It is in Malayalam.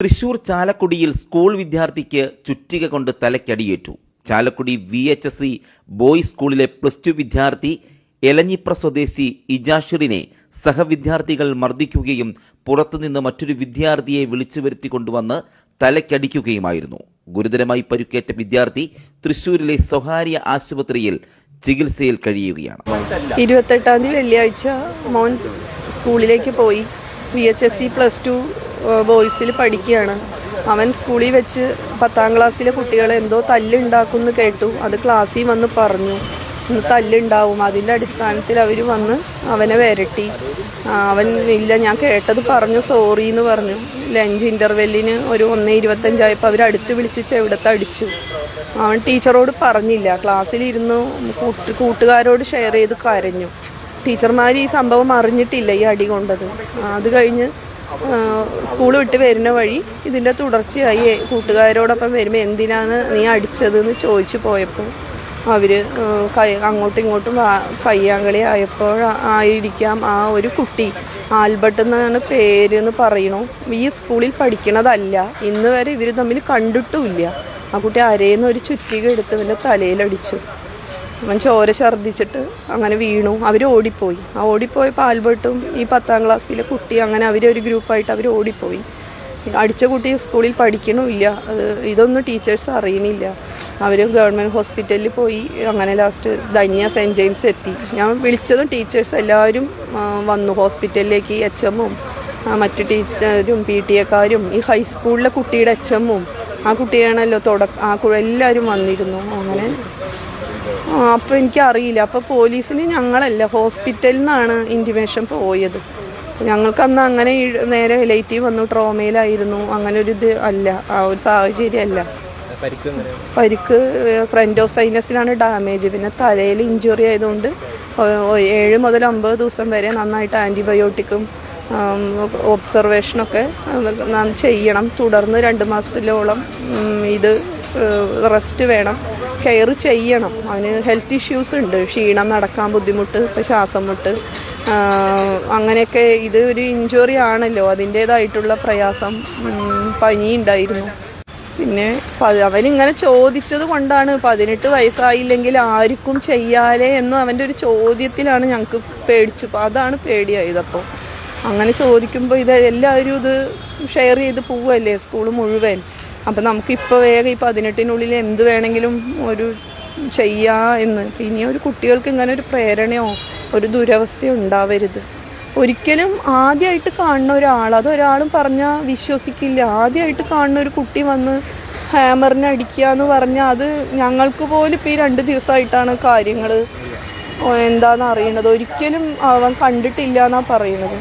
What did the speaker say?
തൃശൂർ ചാലക്കുടിയിൽ സ്കൂൾ വിദ്യാർത്ഥിക്ക് ചുറ്റിക കൊണ്ട് തലയ്ക്കടിയേറ്റു. Chalakudy V H S C boys സ്കൂളിലെ പ്ലസ് ടു വിദ്യാർത്ഥി എലഞ്ഞിപ്ര സ്വദേശി ഇജാഷിറിനെ സഹവിദ്യാർത്ഥികൾ മർദ്ദിക്കുകയും പുറത്തുനിന്ന് മറ്റൊരു വിദ്യാർത്ഥിയെ വിളിച്ചു വരുത്തി കൊണ്ടുവന്ന് തലയ്ക്കടിക്കുകയുമായിരുന്നു. ഗുരുതരമായി പരുക്കേറ്റ വിദ്യാർത്ഥി തൃശൂരിലെ സ്വകാര്യ ആശുപത്രിയിൽ ചികിത്സയിൽ കഴിയുകയാണ്. ഇരുപത്തെട്ടാം തീയതി വെള്ളിയാഴ്ച മോൻ സ്കൂളിലേക്ക് പോയി. V H S C plus two ബോയ്സിൽ പഠിക്കുകയാണ്. അവൻ സ്കൂളിൽ വെച്ച് പത്താം ക്ലാസ്സിലെ കുട്ടികളെ എന്തോ തല്ലുണ്ടാക്കുമെന്ന് കേട്ടു. അത് ക്ലാസ്സിൽ വന്ന് പറഞ്ഞു. ഇന്ന് തല്ലുണ്ടാവും. അതിന്റെ അടിസ്ഥാനത്തിൽ അവർ വന്ന് അവനെ വരട്ടി. അവൻ ഇല്ല ഞാൻ കേട്ടത് പറഞ്ഞു സോറി എന്ന് പറഞ്ഞു. ലഞ്ച് ഇന്റർവെല്ലിന് ഒരു ഒന്ന് ഇരുപത്തഞ്ചായപ്പോൾ അവർ അടുത്ത് വിളിച്ച് ചെവിടത്ത് അടിച്ചു. അവൻ ടീച്ചറോട് പറഞ്ഞില്ല. ക്ലാസ്സിലിരുന്ന് കൂട്ട് കൂട്ടുകാരോട് ഷെയർ ചെയ്ത് കരഞ്ഞു. ടീച്ചർമാർ ഈ സംഭവം അറിഞ്ഞിട്ടില്ല ഈ അടി കൊണ്ടത്. അത് കഴിഞ്ഞ് സ്കൂൾ വിട്ട് വരുന്ന വഴി ഇതിന്റെ തുടർച്ചയായി കൂട്ടുകാരോടൊപ്പം വരുമ്പോൾ എന്തിനാണ് നീ അടിച്ചതെന്ന് ചോദിച്ചു പോയപ്പോൾ അവർ കൈ അങ്ങോട്ടും ഇങ്ങോട്ടും കയ്യാങ്കളി ആയപ്പോൾ ആയിരിക്കാം ആ ഒരു കുട്ടി. ആൽബർട്ട് എന്നാണ് പേര് എന്ന് പറയണു. ഈ സ്കൂളിൽ പഠിക്കണതല്ല. ഇന്ന് വരെ ഇവർ തമ്മിൽ കണ്ടിട്ടുമില്ല. ആ കുട്ടി അരയിന്ന് ഒരു ചുറ്റിക എടുത്ത് അവന്റെ തലയിലടിച്ചു അവൻ ചോര ഛർദ്ദിച്ചിട്ട് അങ്ങനെ വീണു. അവർ ഓടിപ്പോയി. ആ ഓടിപ്പോയപ്പോൾ ആൽബർട്ടും ഈ പത്താം ക്ലാസ്സിലെ കുട്ടി അങ്ങനെ അവരൊരു ഗ്രൂപ്പായിട്ട് അവർ ഓടിപ്പോയി. അടിച്ച കുട്ടി സ്കൂളിൽ പഠിക്കണമില്ല അത് ഇതൊന്നും ടീച്ചേഴ്സ് അറിയണില്ല. അവർ ഗവൺമെന്റ് ഹോസ്പിറ്റലിൽ പോയി അങ്ങനെ ലാസ്റ്റ് ധന്യ സെന്റ് ജെയിംസ് എത്തി. ഞാൻ വിളിച്ചതും ടീച്ചേഴ്സ് എല്ലാവരും വന്നു. ഹോസ്പിറ്റലിലേക്ക് എച്ച് എമ്മും മറ്റു ടീച്ചറും പി ടി എക്കാരും ഈ ഹൈസ്കൂളിലെ കുട്ടിയുടെ എച്ച് എമ്മും ആ കുട്ടിയാണല്ലോ തുടക്ക ആ എല്ലാവരും വന്നിരുന്നു അങ്ങനെ. അപ്പോൾ എനിക്കറിയില്ല. അപ്പോൾ പോലീസിന് ഞങ്ങളല്ല ഹോസ്പിറ്റലിൽ നിന്നാണ് ഇന്റിമേഷൻ പോയത്. ഞങ്ങൾക്ക് അന്ന് അങ്ങനെ നേരെ എലൈറ്റീവ് വന്നു ട്രോമയിലായിരുന്നു. അങ്ങനെ ഒരു ഇത് അല്ല ആ ഒരു സാഹചര്യം അല്ല. പരിക്ക് സൈനസിലാണ് ഡാമേജ് പിന്നെ തലയിൽ ഇഞ്ചുറി ആയതുകൊണ്ട് ഏഴ് മുതൽ അമ്പത് ദിവസം വരെ നന്നായിട്ട് ആന്റിബയോട്ടിക്കും ഒബ്സർവേഷനൊക്കെ നാം ചെയ്യണം. തുടർന്ന് രണ്ട് മാസത്തിലോളം ഇത് റെസ്റ്റ് വേണം. കെയർ ചെയ്യണം. അവന് ഹെൽത്ത് ഇഷ്യൂസ് ഉണ്ട്. ക്ഷീണം നടക്കാൻ ബുദ്ധിമുട്ട് ഇപ്പം ശ്വാസം മുട്ട് അങ്ങനെയൊക്കെ ഇത് ഒരു ഇഞ്ചുറി ആണല്ലോ. അതിന്റേതായിട്ടുള്ള പ്രയാസം പനി ഉണ്ടായിരുന്നു പിന്നെ അവനിങ്ങനെ ചോദിച്ചത് കൊണ്ടാണ്. പതിനെട്ട് വയസ്സായില്ലെങ്കിൽ ആർക്കും ചെയ്യാലേ എന്ന് അവന്റെ ഒരു ചോദ്യത്തിലാണ് ഞങ്ങൾക്ക് പേടിച്ചു. അതാണ് പേടിയായത്. അപ്പോൾ അങ്ങനെ ചോദിക്കുമ്പോൾ ഇത് എല്ലാവരും ഇത് ഷെയർ ചെയ്ത് പോവുമല്ലേ സ്കൂൾ മുഴുവൻ. അപ്പം നമുക്കിപ്പോൾ വേഗം ഈ പതിനെട്ടിനുള്ളിൽ എന്ത് വേണമെങ്കിലും ഒരു ചെയ്യാ എന്ന്. ഇനി ഒരു കുട്ടികൾക്ക് ഇങ്ങനെ ഒരു പ്രേരണയോ ഒരു ദുരവസ്ഥയോ ഉണ്ടാവരുത്. ഒരിക്കലും ആദ്യമായിട്ട് കാണുന്ന ഒരാൾ അതൊരാളും പറഞ്ഞാൽ വിശ്വസിക്കില്ല. ആദ്യമായിട്ട് കാണുന്ന ഒരു കുട്ടി വന്ന് ഹാമറിനെ അടിക്കുക എന്ന് പറഞ്ഞാൽ അത് ഞങ്ങൾക്ക് പോലും ഇപ്പോൾ ഈ രണ്ട് ദിവസമായിട്ടാണ് കാര്യങ്ങൾ എന്താണെന്ന് അറിയണത്? ഒരിക്കലും അവൻ കണ്ടിട്ടില്ല എന്നാണ് പറയുന്നത്.